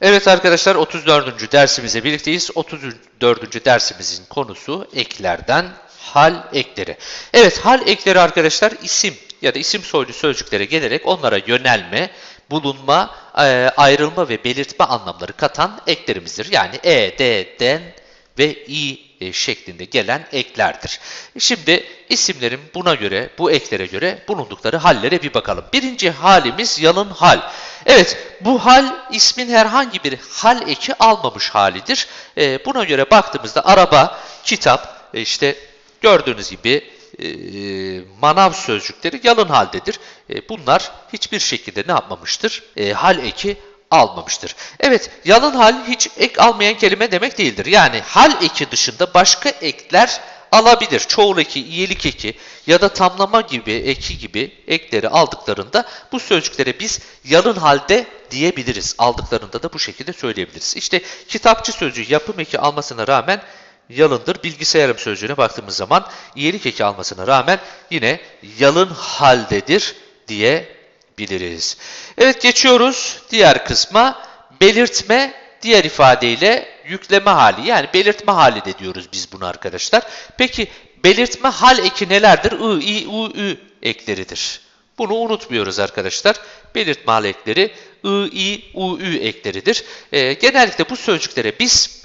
Evet arkadaşlar 34. dersimize birlikteyiz. 34. dersimizin konusu eklerden hal ekleri. Evet hal ekleri arkadaşlar isim ya da isim soylu sözcüklere gelerek onlara yönelme, bulunma, e, ayrılma ve belirtme anlamları katan eklerimizdir. Yani e, d, den ve i e, şeklinde gelen eklerdir. Şimdi isimlerin buna göre, bu eklere göre bulundukları hallere bir bakalım. Birinci halimiz yalın hal. Evet, bu hal ismin herhangi bir hal eki almamış halidir. E, buna göre baktığımızda araba, kitap, e, işte gördüğünüz gibi manav sözcükleri yalın haldedir. Bunlar hiçbir şekilde ne yapmamıştır? Hal eki almamıştır. Evet, yalın hal hiç ek almayan kelime demek değildir. Yani hal eki dışında başka ekler alabilir. Çoğul eki, iyelik eki ya da tamlama gibi, eki gibi ekleri aldıklarında bu sözcüklere biz yalın halde diyebiliriz. Aldıklarında da bu şekilde söyleyebiliriz. İşte kitapçı sözcüğü yapım eki almasına rağmen yalındır. Bilgisayarım sözcüğüne baktığımız zaman iyelik eki almasına rağmen yine yalın haldedir diyebiliriz. Evet geçiyoruz diğer kısma. Belirtme diğer ifadeyle yükleme hali yani belirtme hali de diyoruz biz bunu arkadaşlar. Peki belirtme hal eki nelerdir? I, I, U, Ü ekleridir. Bunu unutmuyoruz arkadaşlar. Belirtme hal ekleri I, I, U, Ü ekleridir. Ee, genellikle bu sözcüklere biz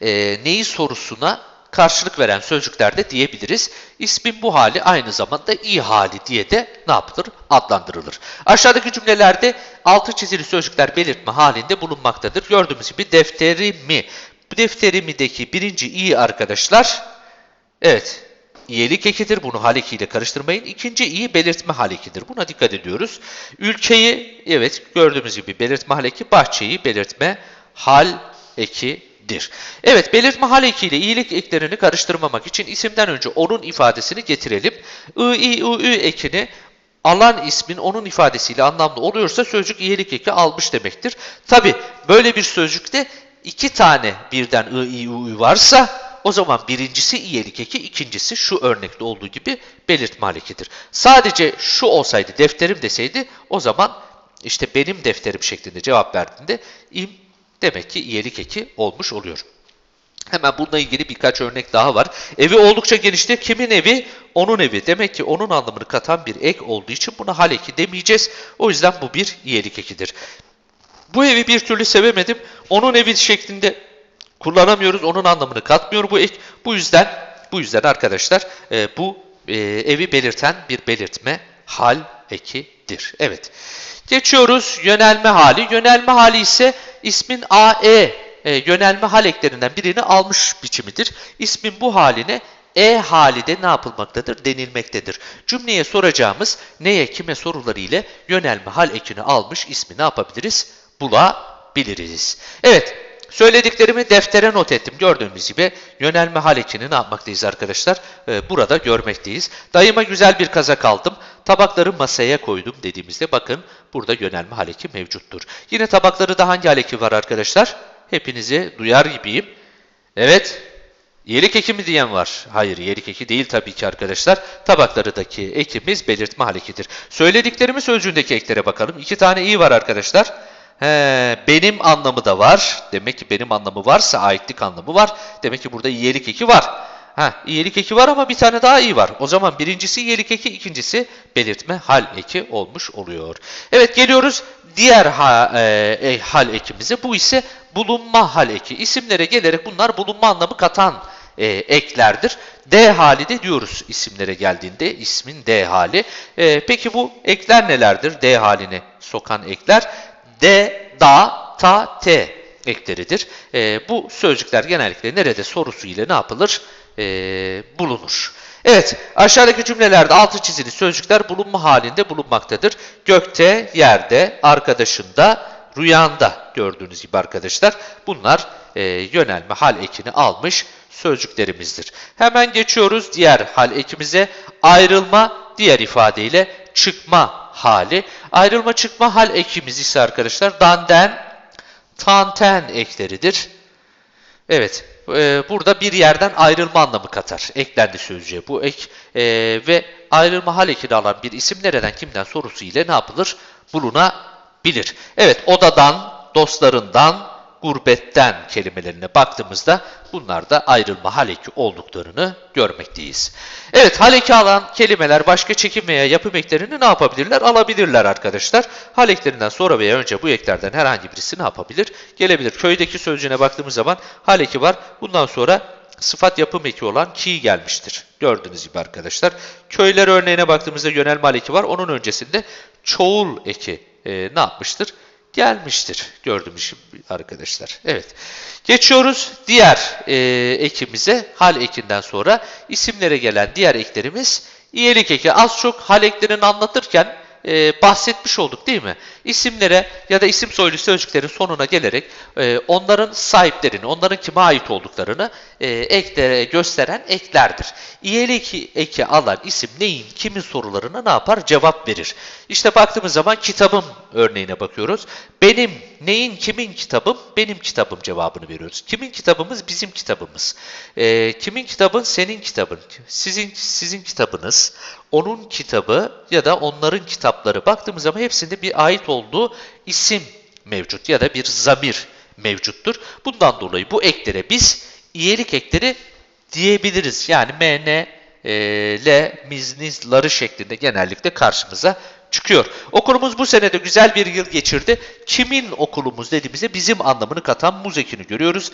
e, neyi sorusuna karşılık veren sözcüklerde diyebiliriz. İsmin bu hali aynı zamanda i hali diye de ne yapılır? Adlandırılır. Aşağıdaki cümlelerde altı çizili sözcükler belirtme halinde bulunmaktadır. Gördüğümüz gibi defterimi. Defterimideki birinci i arkadaşlar, evet iyilik ekidir. Bunu hal ekiyle karıştırmayın. İkinci i belirtme hal ekidir. Buna dikkat ediyoruz. Ülkeyi, evet gördüğümüz gibi belirtme hal eki, bahçeyi belirtme hal eki dir. Evet, belirtme hal ekiyle iyilik eklerini karıştırmamak için isimden önce onun ifadesini getirelim. I, I, U, Ü ekini alan ismin onun ifadesiyle anlamlı oluyorsa sözcük iyilik eki almış demektir. Tabi böyle bir sözcükte iki tane birden I, I, U, Ü varsa o zaman birincisi iyilik eki, ikincisi şu örnekte olduğu gibi belirtme hal ekidir. Sadece şu olsaydı defterim deseydi o zaman işte benim defterim şeklinde cevap verdiğinde im demek ki iyilik eki olmuş oluyor. Hemen bununla ilgili birkaç örnek daha var. Evi oldukça genişti. Kimin evi? Onun evi. Demek ki onun anlamını katan bir ek olduğu için buna hal eki demeyeceğiz. O yüzden bu bir iyilik ekidir. Bu evi bir türlü sevemedim. Onun evi şeklinde kullanamıyoruz. Onun anlamını katmıyor bu ek. Bu yüzden bu yüzden arkadaşlar e, bu e, evi belirten bir belirtme hal ekidir. Evet. Geçiyoruz yönelme hali. Yönelme hali ise ismin AE e, yönelme hal eklerinden birini almış biçimidir. İsmin bu haline e hali de ne yapılmaktadır? Denilmektedir. Cümleye soracağımız neye kime soruları ile yönelme hal ekini almış ismi ne yapabiliriz? Bulabiliriz. Evet. Söylediklerimi deftere not ettim. Gördüğünüz gibi yönelme hal ekini ne yapmaktayız arkadaşlar? Ee, burada görmekteyiz. Dayıma güzel bir kazak aldım. Tabakları masaya koydum dediğimizde bakın burada yönelme hal eki mevcuttur. Yine tabakları da hangi hal eki var arkadaşlar? Hepinizi duyar gibiyim. Evet. Yelik eki mi diyen var? Hayır yelik eki değil tabii ki arkadaşlar. Tabaklarıdaki ekimiz belirtme hal ekidir. Söylediklerimi sözcüğündeki eklere bakalım. İki tane i var arkadaşlar. He, benim anlamı da var. Demek ki benim anlamı varsa aitlik anlamı var. Demek ki burada iyilik eki var. Ha, iyilik eki var ama bir tane daha iyi var. O zaman birincisi iyilik eki, ikincisi belirtme hal eki olmuş oluyor. Evet geliyoruz diğer ha, e, e, hal ekimize. Bu ise bulunma hal eki. İsimlere gelerek bunlar bulunma anlamı katan e, eklerdir. D hali de diyoruz isimlere geldiğinde ismin D hali. E, peki bu ekler nelerdir? D haline sokan ekler. D, da, ta, t ekleridir. E, bu sözcükler genellikle nerede sorusu ile ne yapılır? E, bulunur. Evet, aşağıdaki cümlelerde altı çizili sözcükler bulunma halinde bulunmaktadır. Gökte, yerde, arkadaşında, rüyanda gördüğünüz gibi arkadaşlar. Bunlar e, yönelme hal ekini almış sözcüklerimizdir. Hemen geçiyoruz diğer hal ekimize. Ayrılma diğer ifadeyle çıkma hali. Ayrılma çıkma hal ekimiz ise arkadaşlar danden, tanten ekleridir. Evet, e, burada bir yerden ayrılma anlamı katar. Eklendi sözcüğe bu ek e, ve ayrılma hal ekini alan bir isim nereden kimden sorusu ile ne yapılır? Bulunabilir. Evet, odadan, dostlarından, gurbetten kelimelerine baktığımızda bunlar da ayrılma hal eki olduklarını görmekteyiz. Evet hal eki alan kelimeler başka çekim veya yapım eklerini ne yapabilirler? Alabilirler arkadaşlar. Hal eklerinden sonra veya önce bu eklerden herhangi birisi ne yapabilir? Gelebilir. Köydeki sözcüğüne baktığımız zaman hal eki var. Bundan sonra sıfat yapım eki olan ki gelmiştir. Gördüğünüz gibi arkadaşlar. Köyler örneğine baktığımızda yönelme hal eki var. Onun öncesinde çoğul eki e, ne yapmıştır? Gelmiştir. Gördüğümüz gibi arkadaşlar. Evet. Geçiyoruz diğer e, ekimize. Hal ekinden sonra isimlere gelen diğer eklerimiz iyilik eki. Az çok hal eklerini anlatırken e, bahsetmiş olduk değil mi? İsimlere ya da isim soylu sözcüklerin sonuna gelerek e, onların sahiplerini, onların kime ait olduklarını e, eklere gösteren eklerdir. İyelik eki alan isim neyin, kimin sorularına ne yapar? Cevap verir. İşte baktığımız zaman kitabım örneğine bakıyoruz. Benim neyin, kimin kitabım? Benim kitabım cevabını veriyoruz. Kimin kitabımız? Bizim kitabımız. E, kimin kitabın? Senin kitabın. Sizin sizin kitabınız. Onun kitabı ya da onların kitapları. Baktığımız zaman hepsinde bir ait olduğu isim mevcut ya da bir zamir mevcuttur. Bundan dolayı bu eklere biz iyelik ekleri diyebiliriz. Yani m, n, e, l, miz, ları şeklinde genellikle karşımıza çıkıyor. Okulumuz bu senede güzel bir yıl geçirdi. Kimin okulumuz dediğimizde bizim anlamını katan muz ekini görüyoruz.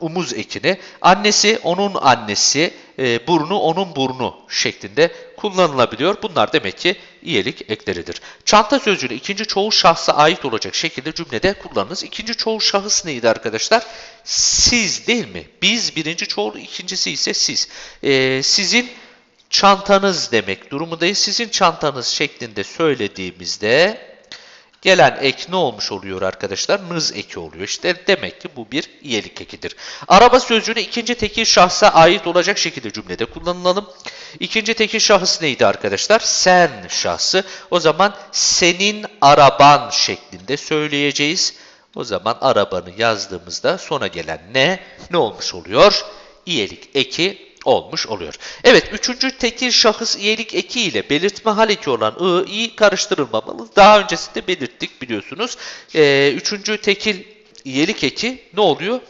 Umuz ekini. Annesi onun annesi, e, burnu onun burnu şeklinde kullanılabiliyor. Bunlar demek ki iyilik ekleridir. Çanta sözcüğünü ikinci çoğul şahsa ait olacak şekilde cümlede kullanınız. İkinci çoğul şahıs neydi arkadaşlar? Siz değil mi? Biz birinci çoğul, ikincisi ise siz. E, sizin çantanız demek durumundayız. Sizin çantanız şeklinde söylediğimizde gelen ek ne olmuş oluyor arkadaşlar? Nız eki oluyor. İşte demek ki bu bir iyelik ekidir. Araba sözcüğünü ikinci tekil şahsa ait olacak şekilde cümlede kullanılalım. İkinci tekil şahıs neydi arkadaşlar? Sen şahsı. O zaman senin araban şeklinde söyleyeceğiz. O zaman arabanı yazdığımızda sona gelen ne? Ne olmuş oluyor? İyelik eki olmuş oluyor. Evet, üçüncü tekil şahıs iyilik eki ile belirtme hal eki olan ı, i karıştırılmamalı. Daha öncesinde belirttik biliyorsunuz. Ee, üçüncü tekil iyilik eki ne oluyor?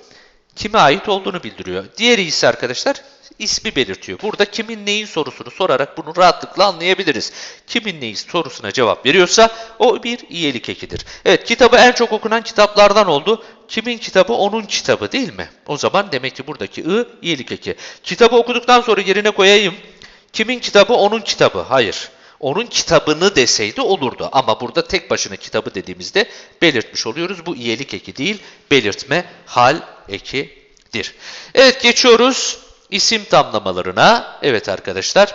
Kime ait olduğunu bildiriyor. Diğeri ise arkadaşlar ismi belirtiyor. Burada kimin neyin sorusunu sorarak bunu rahatlıkla anlayabiliriz. Kimin neyi sorusuna cevap veriyorsa o bir iyilik ekidir. Evet kitabı en çok okunan kitaplardan oldu. Kimin kitabı? Onun kitabı değil mi? O zaman demek ki buradaki ı iyilik eki. Kitabı okuduktan sonra yerine koyayım. Kimin kitabı? Onun kitabı. Hayır. Onun kitabını deseydi olurdu. Ama burada tek başına kitabı dediğimizde belirtmiş oluyoruz. Bu iyilik eki değil, belirtme hal ekidir. Evet geçiyoruz isim tamlamalarına. Evet arkadaşlar.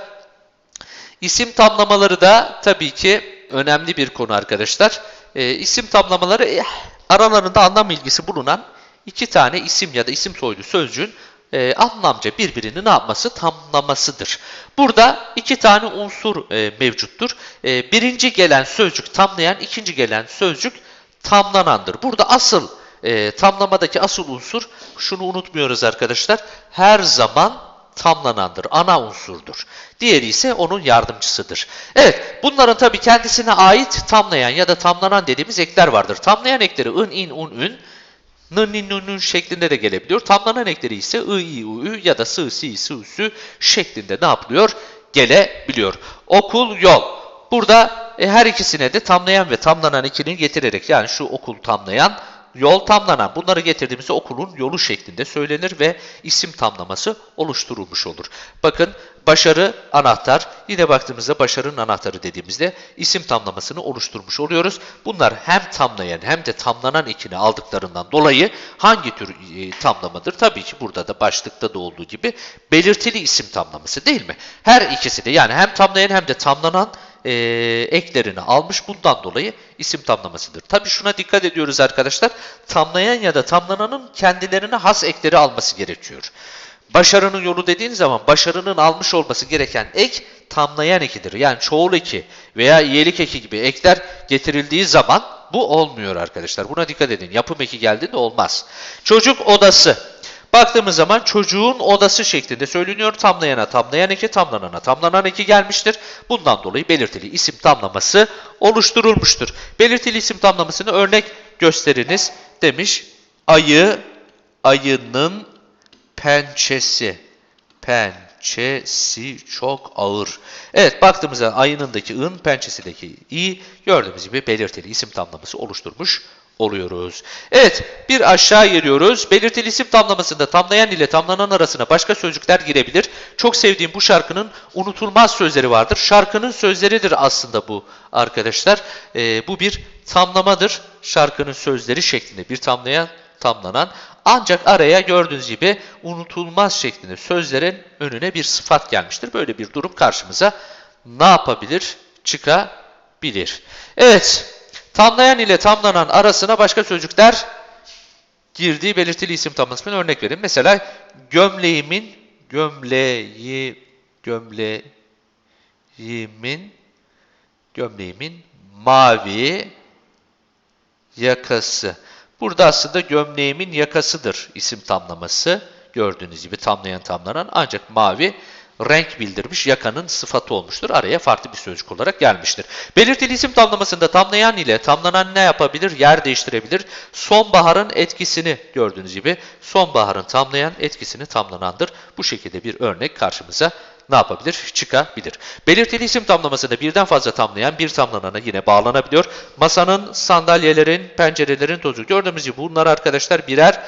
İsim tamlamaları da tabii ki önemli bir konu arkadaşlar. E, isim tamlamaları eh, aralarında anlam ilgisi bulunan iki tane isim ya da isim soylu sözcüğün e, anlamca birbirini ne yapması? Tamlamasıdır. Burada iki tane unsur e, mevcuttur. E, birinci gelen sözcük tamlayan, ikinci gelen sözcük tamlanandır. Burada asıl e, tamlamadaki asıl unsur, şunu unutmuyoruz arkadaşlar, her zaman tamlanandır, ana unsurdur. Diğeri ise onun yardımcısıdır. Evet, bunların tabii kendisine ait tamlayan ya da tamlanan dediğimiz ekler vardır. Tamlayan ekleri ın, in, un, ün, nın, nin, nun, nun şeklinde de gelebiliyor. Tamlanan ekleri ise ı, i, u, ü ya da sı, si, sı, sü şeklinde ne yapılıyor? Gelebiliyor. Okul, yol. Burada e, her ikisine de tamlayan ve tamlanan ekini getirerek yani şu okul tamlayan, yol tamlanan bunları getirdiğimizde okulun yolu şeklinde söylenir ve isim tamlaması oluşturulmuş olur. Bakın başarı anahtar. Yine baktığımızda başarının anahtarı dediğimizde isim tamlamasını oluşturmuş oluyoruz. Bunlar hem tamlayan hem de tamlanan ekini aldıklarından dolayı hangi tür e, tamlamadır? Tabii ki burada da başlıkta da olduğu gibi belirtili isim tamlaması değil mi? Her ikisi de yani hem tamlayan hem de tamlanan e, eklerini almış. Bundan dolayı isim tamlamasıdır. Tabii şuna dikkat ediyoruz arkadaşlar. Tamlayan ya da tamlananın kendilerine has ekleri alması gerekiyor. Başarının yolu dediğiniz zaman başarının almış olması gereken ek tamlayan ekidir. Yani çoğul eki veya iyilik eki gibi ekler getirildiği zaman bu olmuyor arkadaşlar. Buna dikkat edin. Yapım eki geldiğinde olmaz. Çocuk odası. Baktığımız zaman çocuğun odası şeklinde söyleniyor. Tamlayana tamlayan eki, tamlanana tamlanan eki gelmiştir. Bundan dolayı belirtili isim tamlaması oluşturulmuştur. Belirtili isim tamlamasını örnek gösteriniz demiş. Ayı, ayının pençesi. Pençesi çok ağır. Evet baktığımızda ayınındaki ın, pençesindeki i gördüğümüz gibi belirtili isim tamlaması oluşturmuş oluyoruz. Evet bir aşağı geliyoruz. Belirtili isim tamlamasında tamlayan ile tamlanan arasına başka sözcükler girebilir. Çok sevdiğim bu şarkının unutulmaz sözleri vardır. Şarkının sözleridir aslında bu arkadaşlar. Ee, bu bir tamlamadır. Şarkının sözleri şeklinde bir tamlayan tamlanan ancak araya gördüğünüz gibi unutulmaz şeklinde sözlerin önüne bir sıfat gelmiştir. Böyle bir durum karşımıza ne yapabilir? Çıkabilir. Evet, tamlayan ile tamlanan arasına başka sözcükler girdiği belirtili isim tamlamasına örnek vereyim. Mesela gömleğimin, gömleği, gömleğimin, gömleğimin mavi yakası. Burada aslında gömleğimin yakasıdır isim tamlaması. Gördüğünüz gibi tamlayan tamlanan ancak mavi renk bildirmiş yakanın sıfatı olmuştur. Araya farklı bir sözcük olarak gelmiştir. Belirtili isim tamlamasında tamlayan ile tamlanan ne yapabilir? Yer değiştirebilir. Sonbaharın etkisini gördüğünüz gibi sonbaharın tamlayan etkisini tamlanandır. Bu şekilde bir örnek karşımıza ne yapabilir? Çıkabilir. Belirtili isim tamlamasında birden fazla tamlayan bir tamlanana yine bağlanabiliyor. Masanın, sandalyelerin, pencerelerin tozu. Gördüğümüz gibi bunlar arkadaşlar birer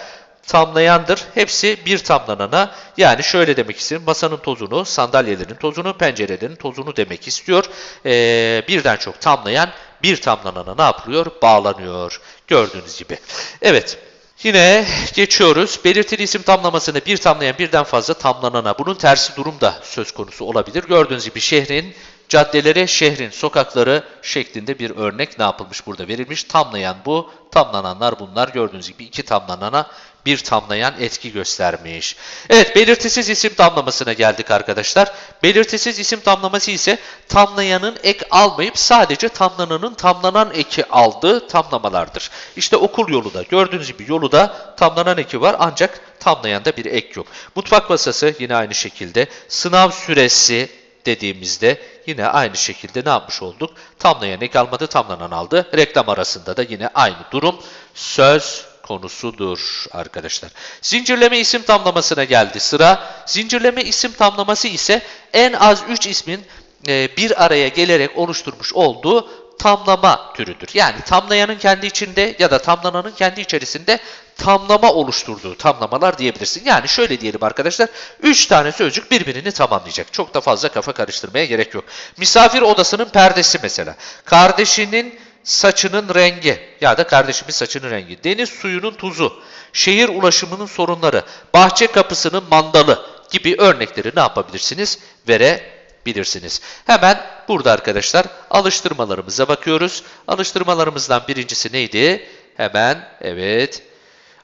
tamlayandır. Hepsi bir tamlanana yani şöyle demek istiyorum. Masanın tozunu, sandalyelerin tozunu, pencerelerin tozunu demek istiyor. Ee, birden çok tamlayan bir tamlanana ne yapılıyor? Bağlanıyor. Gördüğünüz gibi. Evet. Yine geçiyoruz. Belirtili isim tamlamasını bir tamlayan birden fazla tamlanana. Bunun tersi durum da söz konusu olabilir. Gördüğünüz gibi şehrin caddeleri, şehrin sokakları şeklinde bir örnek ne yapılmış burada verilmiş. Tamlayan bu, tamlananlar bunlar. Gördüğünüz gibi iki tamlanana bir tamlayan etki göstermiş. Evet, belirtisiz isim tamlamasına geldik arkadaşlar. Belirtisiz isim tamlaması ise tamlayanın ek almayıp sadece tamlananın tamlanan eki aldığı tamlamalardır. İşte okul yolu da gördüğünüz gibi yolu da tamlanan eki var ancak tamlayanda bir ek yok. Mutfak masası yine aynı şekilde. Sınav süresi dediğimizde yine aynı şekilde ne yapmış olduk? Tamlayan ek almadı, tamlanan aldı. Reklam arasında da yine aynı durum söz konusudur arkadaşlar. Zincirleme isim tamlamasına geldi sıra. Zincirleme isim tamlaması ise en az 3 ismin e, bir araya gelerek oluşturmuş olduğu tamlama türüdür. Yani tamlayanın kendi içinde ya da tamlananın kendi içerisinde tamlama oluşturduğu tamlamalar diyebilirsin. Yani şöyle diyelim arkadaşlar, 3 tane sözcük birbirini tamamlayacak. Çok da fazla kafa karıştırmaya gerek yok. Misafir odasının perdesi mesela. Kardeşinin saçının rengi ya da kardeşimin saçının rengi, deniz suyunun tuzu, şehir ulaşımının sorunları, bahçe kapısının mandalı gibi örnekleri ne yapabilirsiniz? Verebilirsiniz. Hemen burada arkadaşlar alıştırmalarımıza bakıyoruz. Alıştırmalarımızdan birincisi neydi? Hemen evet.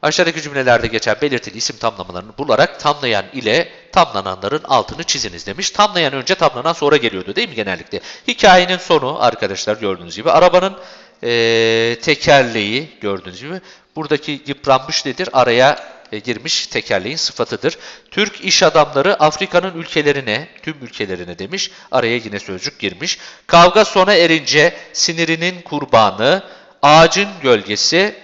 Aşağıdaki cümlelerde geçen belirtili isim tamlamalarını bularak tamlayan ile tamlananların altını çiziniz demiş. Tamlayan önce tamlanan sonra geliyordu değil mi genellikle? Hikayenin sonu arkadaşlar gördüğünüz gibi. Arabanın eee, tekerleği gördüğünüz gibi. Buradaki yıpranmış nedir? Araya e, girmiş tekerleğin sıfatıdır. Türk iş adamları Afrika'nın ülkelerine, tüm ülkelerine demiş. Araya yine sözcük girmiş. Kavga sona erince sinirinin kurbanı, ağacın gölgesi,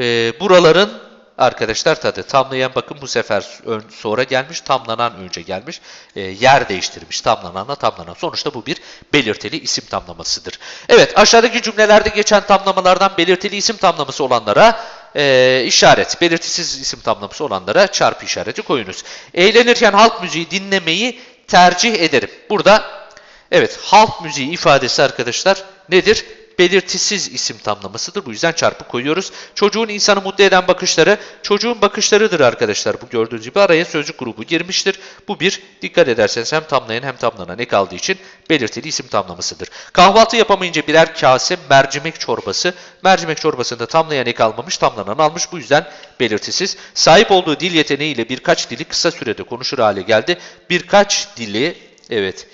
e, buraların arkadaşlar tadı tamlayan bakın bu sefer ön, sonra gelmiş, tamlanan önce gelmiş. E, yer değiştirmiş tamlananla tamlanan. Sonuçta bu bir belirtili isim tamlamasıdır. Evet aşağıdaki cümlelerde geçen tamlamalardan belirtili isim tamlaması olanlara e, işaret, belirtisiz isim tamlaması olanlara çarpı işareti koyunuz. Eğlenirken halk müziği dinlemeyi tercih ederim. Burada evet halk müziği ifadesi arkadaşlar nedir? Belirtisiz isim tamlamasıdır. Bu yüzden çarpı koyuyoruz. Çocuğun insanı mutlu eden bakışları çocuğun bakışlarıdır arkadaşlar. Bu gördüğünüz gibi araya sözcük grubu girmiştir. Bu bir dikkat ederseniz hem tamlayan hem tamlanan ek aldığı için belirtili isim tamlamasıdır. Kahvaltı yapamayınca birer kase mercimek çorbası. Mercimek çorbasında tamlayan ek almamış, tamlanan almış. Bu yüzden belirtisiz. Sahip olduğu dil yeteneğiyle birkaç dili kısa sürede konuşur hale geldi. Birkaç dili, evet,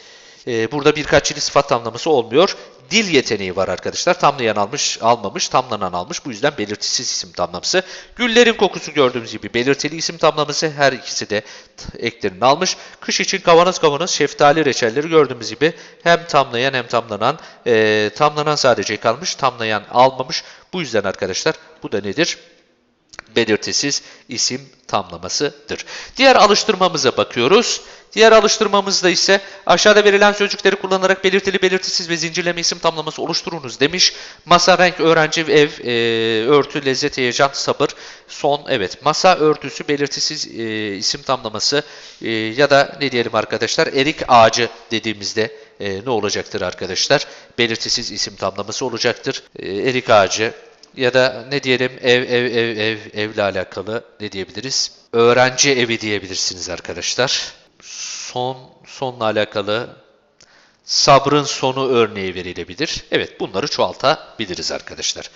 burada birkaç dili sıfat tamlaması olmuyor. Dil yeteneği var arkadaşlar. Tamlayan almış, almamış, tamlanan almış. Bu yüzden belirtisiz isim tamlaması. Güllerin kokusu gördüğümüz gibi belirtili isim tamlaması. Her ikisi de eklerini almış. Kış için kavanoz kavanoz şeftali reçelleri gördüğümüz gibi hem tamlayan hem tamlanan. Ee, tamlanan sadece kalmış, tamlayan almamış. Bu yüzden arkadaşlar bu da nedir? Belirtisiz isim tamlamasıdır. Diğer alıştırmamıza bakıyoruz. Diğer alıştırmamızda ise aşağıda verilen sözcükleri kullanarak belirtili, belirtisiz ve zincirleme isim tamlaması oluşturunuz demiş. Masa, renk, öğrenci, ev, e, örtü, lezzet, heyecan, sabır, son. Evet, masa örtüsü belirtisiz e, isim tamlaması e, ya da ne diyelim arkadaşlar erik ağacı dediğimizde e, ne olacaktır arkadaşlar? Belirtisiz isim tamlaması olacaktır. E, erik ağacı, ya da ne diyelim ev ev ev ev evle alakalı ne diyebiliriz? Öğrenci evi diyebilirsiniz arkadaşlar. Son sonla alakalı sabrın sonu örneği verilebilir. Evet bunları çoğaltabiliriz arkadaşlar.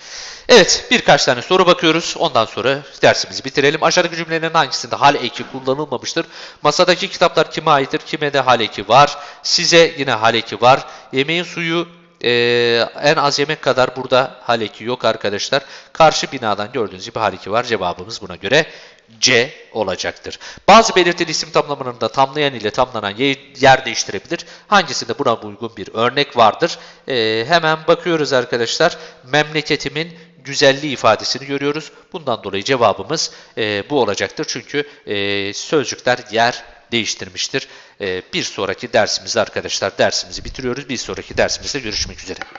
Evet birkaç tane soru bakıyoruz. Ondan sonra dersimizi bitirelim. Aşağıdaki cümlelerin hangisinde hal eki kullanılmamıştır? Masadaki kitaplar kime aittir? Kime de hal eki var? Size yine hal eki var. Yemeğin suyu ee, en az yemek kadar burada hal eki yok arkadaşlar. Karşı binadan gördüğünüz gibi hal eki var. Cevabımız buna göre C olacaktır. Bazı belirtili isim tamlamalarında tamlayan ile tamlanan ye- yer değiştirebilir. Hangisinde buna uygun bir örnek vardır? Ee, hemen bakıyoruz arkadaşlar. Memleketimin güzelliği ifadesini görüyoruz. Bundan dolayı cevabımız e, bu olacaktır. Çünkü e, sözcükler yer değiştirmiştir. E, bir sonraki dersimizde arkadaşlar dersimizi bitiriyoruz. Bir sonraki dersimizde görüşmek üzere.